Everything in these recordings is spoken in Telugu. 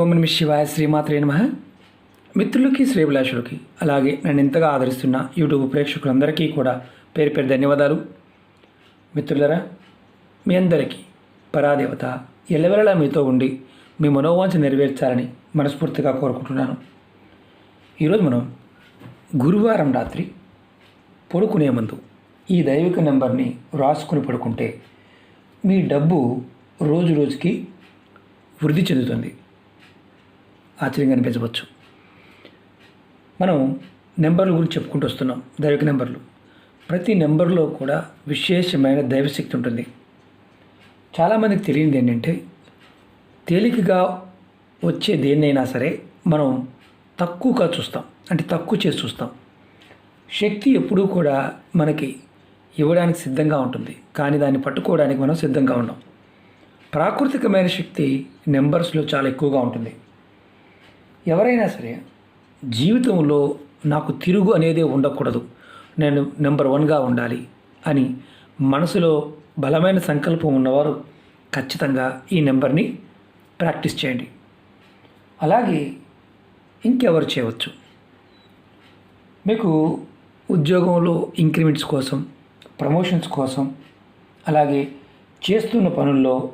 ఓం నమ శివాయ శ్రీమాత్రే నమ. మిత్రులకి శ్రీభిలాషులకి అలాగే నన్ను ఎంతగా ఆదరిస్తున్న యూట్యూబ్ ప్రేక్షకులందరికీ కూడా పేరు పేరు ధన్యవాదాలు. మిత్రులరా మీ అందరికీ పరాదేవత ఎల్లవెల్లలా మీతో ఉండి మీ మనోవాంఛ నెరవేర్చాలని మనస్ఫూర్తిగా కోరుకుంటున్నాను. ఈరోజు మనం గురువారం రాత్రి పడుకునే ముందు ఈ దైవిక నెంబర్ని రాసుకుని పడుకుంటే మీ డబ్బు రోజు రోజుకి వృద్ధి చెందుతుంది. ఆశ్చర్యంగా అనిపించవచ్చు. మనం నెంబర్ల గురించి చెప్పుకుంటూ వస్తున్నాం దైవిక నెంబర్లు. ప్రతి నెంబర్లో కూడా విశేషమైన దైవశక్తి ఉంటుంది. చాలామందికి తెలియనిది ఏంటంటే తేలికగా వచ్చే దేన్నైనా సరే మనం తక్కువగా చూస్తాం అంటే తక్కువ చేసి చూస్తాం. శక్తి ఎప్పుడూ కూడా మనకి ఇవ్వడానికి సిద్ధంగా ఉంటుంది కానీ దాన్ని పట్టుకోవడానికి మనం సిద్ధంగా ఉండం ప్రాకృతికమైన శక్తి నెంబర్స్లో చాలా ఎక్కువగా ఉంటుంది. ఎవరైనా సరే జీవితంలో నాకు తిరుగు అనేది ఉండకూడదు. నేను నెంబర్ వన్గా ఉండాలి అని మనసులో బలమైన సంకల్పం ఉన్నవారు ఖచ్చితంగా ఈ నెంబర్ని ప్రాక్టీస్ చేయండి. అలాగే ఇంకెవరు చేయవచ్చు? మీకు ఉద్యోగంలో ఇంక్రిమెంట్స్ కోసం ప్రమోషన్స్ కోసం అలాగే చేస్తున్న పనుల్లో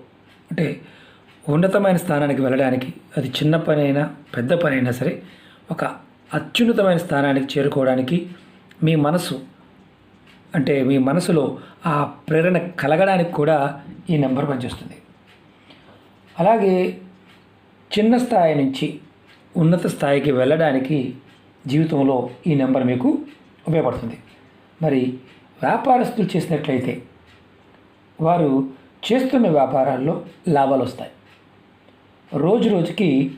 అంటే ఉన్నతమైన స్థానానికి వెళ్ళడానికి అది చిన్న పని అయినా పెద్ద పని అయినా సరే ఒక అత్యున్నతమైన స్థానానికి చేరుకోవడానికి మీ మనసు అంటే మీ మనసులో ఆ ప్రేరణ కలగడానికి కూడా ఈ నెంబర్ పనిచేస్తుంది. అలాగే చిన్న స్థాయి నుంచి ఉన్నత స్థాయికి వెళ్ళడానికి జీవితంలో ఈ నెంబర్ మీకు ఉపయోగపడుతుంది. మరి వ్యాపారస్తులు చేసినట్లయితే వారు చేస్తున్న వ్యాపారాల్లో లాభాలు వస్తాయి. రోజు రోజుకి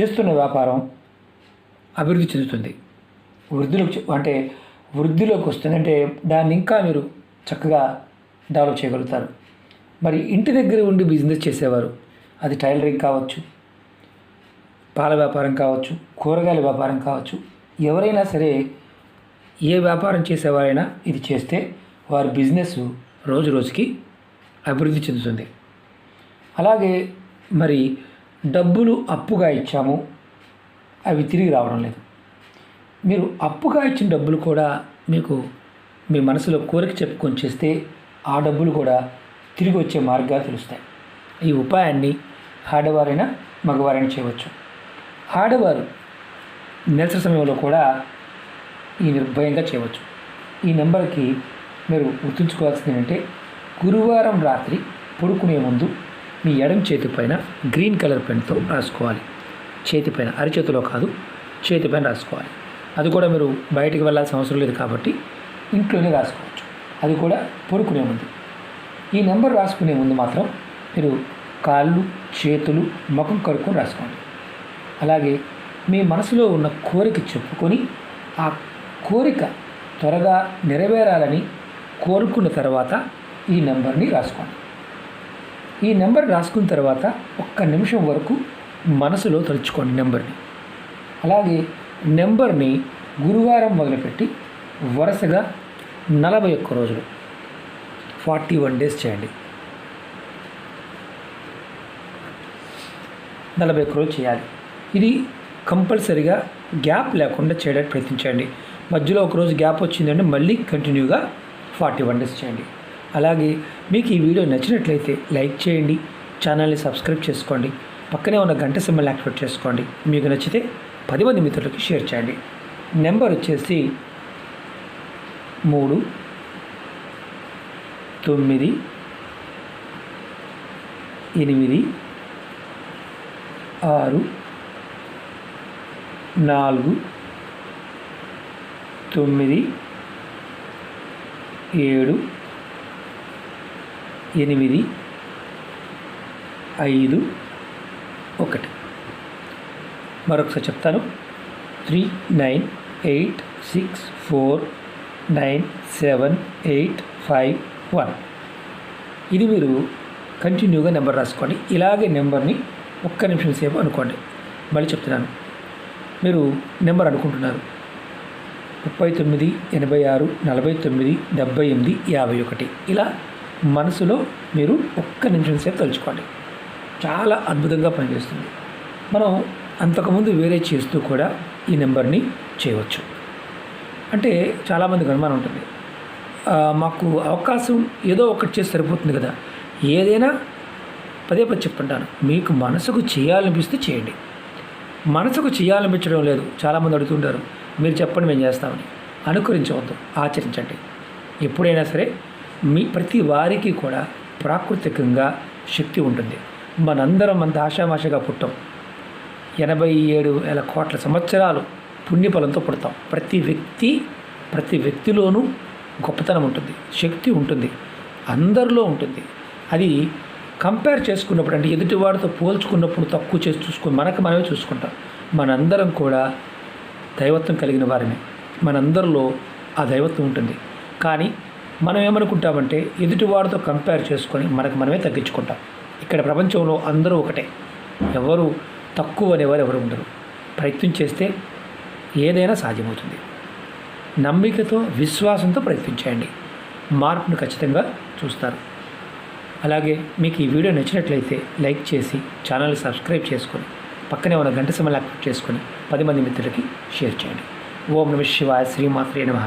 చేస్తున్న వ్యాపారం అభివృద్ధి చెందుతుంది. వృద్ధిలోకి అంటే వృద్ధిలోకి వస్తుంది. అంటే దాన్ని ఇంకా మీరు చక్కగా డెవలప్ చేయగలుగుతారు. మరి ఇంటి దగ్గర ఉండి బిజినెస్ చేసేవారు అది టైలరింగ్ కావచ్చు పాల వ్యాపారం కావచ్చు కూరగాయల వ్యాపారం కావచ్చు ఎవరైనా సరే ఏ వ్యాపారం చేసేవారైనా ఇది చేస్తే వారి బిజినెస్ రోజు రోజుకి అభివృద్ధి చెందుతుంది. అలాగే మరి డబ్బులు అప్పుగా ఇచ్చాము అవి తిరిగి రావడం లేదు. మీరు అప్పుగా ఇచ్చిన డబ్బులు కూడా మీకు మీ మనసులో కోరిక చెప్పుకొని చేస్తే ఆ డబ్బులు కూడా తిరిగి వచ్చే మార్గాలు తెలుస్తాయి. ఈ ఉపాయాన్ని ఆడవారైనా మగవారైనా చేయవచ్చు. ఆడవారు నిరసన సమయంలో కూడా ఈ నిర్భయంగా చేయవచ్చు. ఈ నెంబర్కి మీరు గుర్తుంచుకోవాల్సింది ఏంటంటే గురువారం రాత్రి పడుకునే ముందు మీ ఎడం చేతి పైన గ్రీన్ కలర్ పెన్తో రాసుకోవాలి. చేతిపైన అరిచేతిలో కాదు చేతిపైన రాసుకోవాలి. అది కూడా మీరు బయటికి వెళ్ళాల్సిన అవసరం లేదు కాబట్టి ఇంట్లోనే రాసుకోవచ్చు. అది కూడా పడుకునే ముందు. ఈ నెంబర్ రాసుకునే ముందు మాత్రం మీరు కాళ్ళు చేతులు ముఖం కడుక్కొని రాసుకోండి. అలాగే మీ మనసులో ఉన్న కోరిక చెప్పుకొని ఆ కోరిక త్వరగా నెరవేరాలని కోరుకున్న తర్వాత ఈ నెంబర్ని రాసుకోండి. ఈ నెంబర్ రాసుకున్న తర్వాత ఒక్క నిమిషం వరకు మనసులో తలుచుకోండి నెంబర్ని. అలాగే నెంబర్ని గురువారం మొదలుపెట్టి వరుసగా నలభై ఒక్క రోజులు ఫార్టీ వన్ డేస్ చేయండి. నలభై ఒక్క రోజు చేయాలి. ఇది కంపల్సరీగా గ్యాప్ లేకుండా చేయడానికి ప్రయత్నించండి. మధ్యలో ఒక రోజు గ్యాప్ వచ్చిందంటే మళ్ళీ కంటిన్యూగా ఫార్టీ వన్ డేస్ చేయండి. అలాగే మీకు ఈ వీడియో నచ్చినట్లయితే లైక్ చేయండి ఛానల్ని సబ్స్క్రైబ్ చేసుకోండి పక్కనే ఉన్న గంట సింబల్ యాక్టివేట్ చేసుకోండి. మీకు నచ్చితే పది మంది మిత్రులకి షేర్ చేయండి. నెంబర్ వచ్చేసి మూడు తొమ్మిది ఎనిమిది ఆరు నాలుగు తొమ్మిది ఏడు ఎనిమిది ఐదు ఒకటి. మరొకసారి చెప్తాను. Three nine eight six four nine seven eight five one. ఇది మీరు కంటిన్యూగా నెంబర్ రాసుకోండి. ఇలాగే నెంబర్ని ఒక్క నిమిషం సేపు అనుకోండి. మళ్ళీ చెప్తున్నాను. మీరు నెంబర్ అనుకుంటున్నారు. ముప్పై తొమ్మిది ఎనభై ఆరు నలభై తొమ్మిది డెబ్బై ఎనిమిది యాభై ఒకటి. ఇలా మనసులో మీరు ఒక్క నిమిషం సేపు తలుచుకోండి. చాలా అద్భుతంగా పనిచేస్తుంది. మనం అంతకుముందు వేరే చేస్తూ కూడా ఈ నెంబర్ని చేయవచ్చు. అంటే చాలామందికి అనుమానం ఉంటుంది. మాకు అవకాశం ఏదో ఒకటి చేసి సరిపోతుంది కదా. ఏదైనా పదే పది చెప్తుంటాను. మీకు మనసుకు చేయాలనిపిస్తే చేయండి. మనసుకు చేయాలనిపించడం లేదు. చాలామంది అడుగుతుంటారు మీరు చెప్పండి మేము చేస్తామని. అనుకరించవద్దు. ఆచరించండి. ఎప్పుడైనా సరే మీ ప్రతి వారికి కూడా ప్రాకృతికంగా శక్తి ఉంటుంది. మనందరం అంత ఆషామాషగా పుట్టాం. ఎనభై ఏడు వేల కోట్ల సంవత్సరాలు పుణ్యఫలంతో పుడతాం. ప్రతి వ్యక్తి ప్రతి వ్యక్తిలోనూ గొప్పతనం ఉంటుంది శక్తి ఉంటుంది అందరిలో ఉంటుంది. అది కంపేర్ చేసుకున్నప్పుడు అంటే ఎదుటివాడితో పోల్చుకున్నప్పుడు తక్కువ చేసి చూసుకుని మనకు మనమే చూసుకుంటాం. మనందరం కూడా దైవత్వం కలిగిన వారమే. మనందరిలో ఆ దైవత్వం ఉంటుంది. కానీ మనం ఏమనుకుంటామంటే ఎదుటివాడితో కంపేర్ చేసుకొని మనకు మనమే తగ్గించుకుంటాం. ఇక్కడ ప్రపంచంలో అందరూ ఒకటే. ఎవరు తక్కువ అనేవారు ఎవరు ఉండరు. ప్రయత్నం చేస్తే ఏదైనా సాధ్యమవుతుంది. నమ్మికతో విశ్వాసంతో ప్రయత్నించండి మార్పును ఖచ్చితంగా చూస్తారు. అలాగే మీకు ఈ వీడియో నచ్చినట్లయితే లైక్ చేసి ఛానల్ సబ్స్క్రైబ్ చేసుకొని పక్కనే ఉన్న గంట సమయం యాక్టివేట్ చేసుకొని పది మంది మిత్రులకి షేర్ చేయండి. ఓం నమ శివాయ శ్రీమాత్రే నమ.